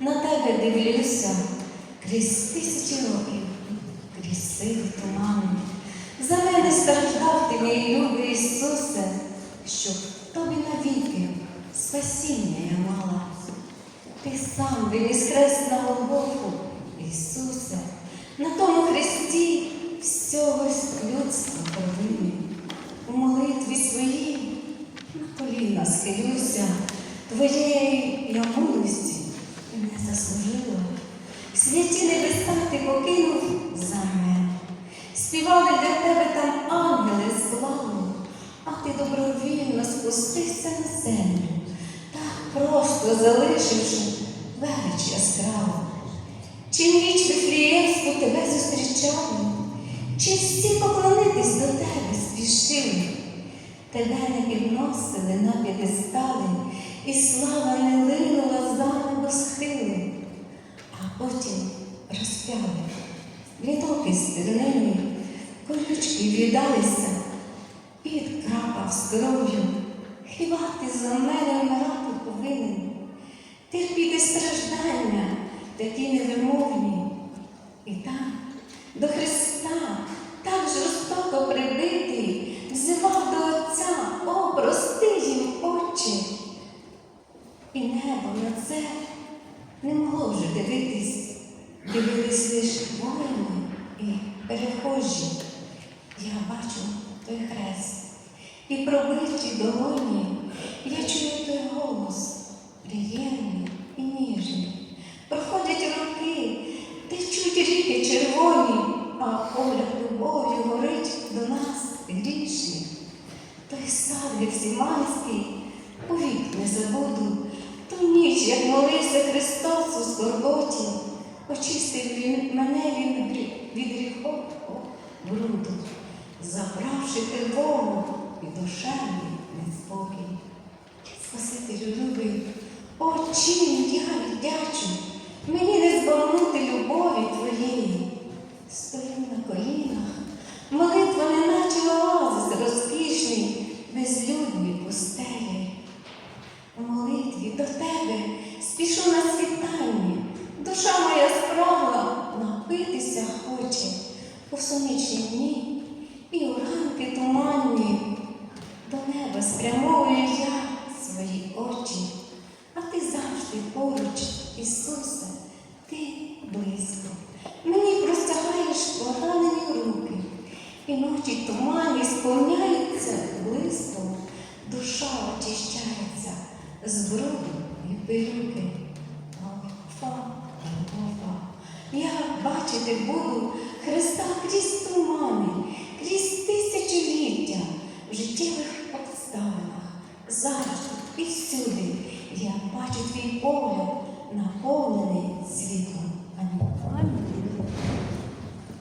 на тебе дивлюся крізь тисячі років, крізь сили тумани. За мене страждав ти, мій любий Ісусе, щоб тобі навіки спасіння я мала. Ти сам виніс хрест на Голгофу, Ісусе, на тому хресті всього людства провини. У молитві своїй на коліна схилюся, твоєї я милості не заслужила. Святі небеса ти покинув за мене. Співали для тебе там ангели славу, а ти добровільно спустився на землю, так просто залишивши велич яскраву. Чи ніч Вифліємську тебе зустрічали, чи всі поклонитись до тебе спішили? Тебе не підносили на п'єдестали, і слава не линула за небо схили, а потім розпяли. Вітоки колючки віддалися, під крапав з кров'ю. Хіба ти за мене вмирати повинен? Терпіти страждання, такі невимовні. І там до Христа так жорстоко прибитий, взивав до Отця, о, прости їм, Отче. І небо на це не могло вже дивитись, дивились лиш воїни і перехожі. Я бачу той хрест, і пробиті долоні, я чую той голос, приємний і ніжний. Проходять роки, течуть ріки червоні, а погляд любов'ю горить до нас грішних. Той сад Гефсиманський повік не забуду, ту ніч, як молився Христос у скорботі, очистив він мене від гріхового бруду, забравши тривогу і душевний неспокій. Спасителю любий, о, чим я вдячу, сонячні дні і у ранки туманні. До неба спрямовую я свої очі, а ти завжди поруч, Ісусе, ти близько. Мені простягаєш поранені руки, і ночі тумані сповняються блиском, душа очищається з бруду і пилюки. Я бачити буду Христа крізь тумани, крізь тисячоліття в життєвих обставинах. Завжди і всюди я бачу твій погляд, наповнений світлом. Амінь.